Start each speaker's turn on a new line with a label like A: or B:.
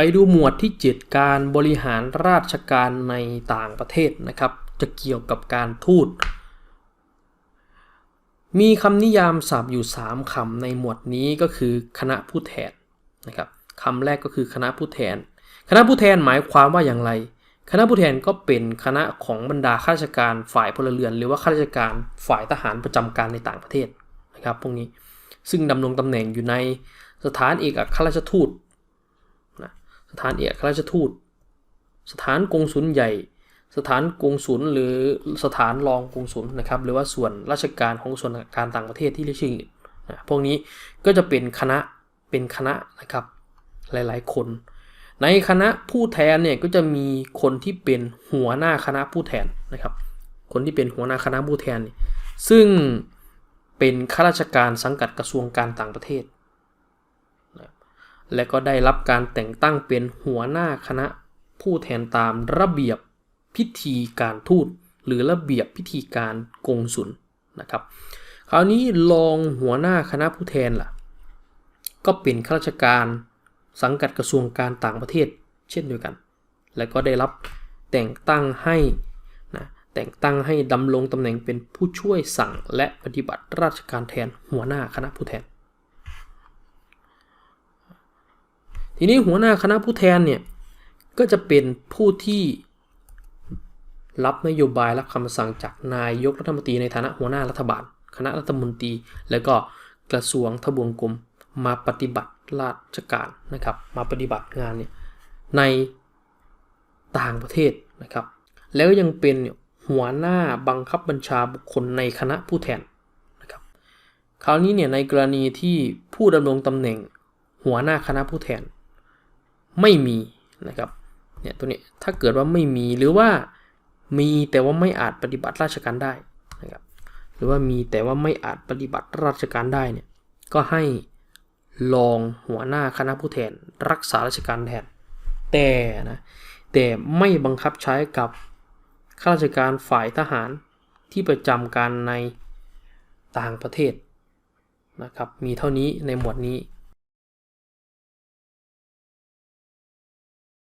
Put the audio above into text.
A: ไปดูหมวดที่ 7 การบริหารราชการในต่างประเทศนะครับ จะเกี่ยวกับการทูต มีคำนิยามศัพท์อยู่ 3คำในหมวดนี้ก็คือคณะผู้แทนนะครับคำแรกก็คือคณะผู้แทน คณะผู้แทนหมายความว่าอย่างไร คณะผู้แทนก็เป็นคณะของบรรดาข้าราชการฝ่ายพลเรือน หรือว่าข้าราชการฝ่ายทหารประจำการในต่างประเทศนะครับพวกนี้ซึ่งดำรงตำแหน่งอยู่ในสถานเอกอัครราชทูต สถานเอกราชทูต สถานกงสุลใหญ่ สถานกงสุลหรือสถานรองกงสุลนะครับ หรือว่าส่วนราชการของส่วนการต่างประเทศที่เรียกชื่อนะพวกนี้ก็จะเป็นคณะเป็นคณะนะครับหลายๆ คน ในคณะผู้แทนเนี่ยก็จะมีคนที่เป็นหัวหน้าคณะผู้แทนนะครับ คนที่เป็นหัวหน้าคณะผู้แทนนี่ซึ่งเป็นข้าราชการสังกัดกระทรวงการต่างประเทศ และก็ได้รับการแต่งตั้งเป็นหัวหน้าคณะ ผู้แทนตามระเบียบพิธีการทูตหรือระเบียบพิธีการกงสุลนะครับ คราวนี้รองหัวหน้าคณะผู้แทนล่ะ ก็เป็นข้าราชการสังกัดกระทรวงการต่างประเทศ เช่นเดียวกัน และก็ได้รับแต่งตั้งให้นะแต่งตั้งให้ดำรงตำแหน่งเป็นผู้ช่วยสั่งและปฏิบัติราชการแทนหัวหน้าคณะผู้แทน ทีนี้หัวหน้าคณะผู้แทนเนี่ยก็จะเป็นผู้ที่รับนโยบายรับคำสั่งจากนายกรัฐมนตรีในฐานะหัวหน้ารัฐบาล คณะรัฐมนตรี และก็กระทรวงทบวงกรมมาปฏิบัติราชการนะครับ มาปฏิบัติงานเนี่ยในต่างประเทศนะครับ แล้วยังเป็นหัวหน้าบังคับบัญชาบุคคลในคณะผู้แทนนะครับ คราวนี้เนี่ยในกรณีที่ผู้ดำรงตำแหน่งหัวหน้าคณะผู้แทน ไม่มีนะครับเนี่ยตัวนี้ถ้าเกิดว่าไม่มีหรือว่ามีแต่ว่าไม่อาจปฏิบัติราชการได้นะครับหรือว่ามีแต่ว่าไม่อาจปฏิบัติราชการได้เนี่ยก็ให้รองหัวหน้าคณะผู้แทน รักษาราชการแทนแต่นะแต่ไม่บังคับใช้กับข้าราชการฝ่ายทหารที่ประจำการในต่างประเทศนะครับมีเท่านี้ในหมวดนี้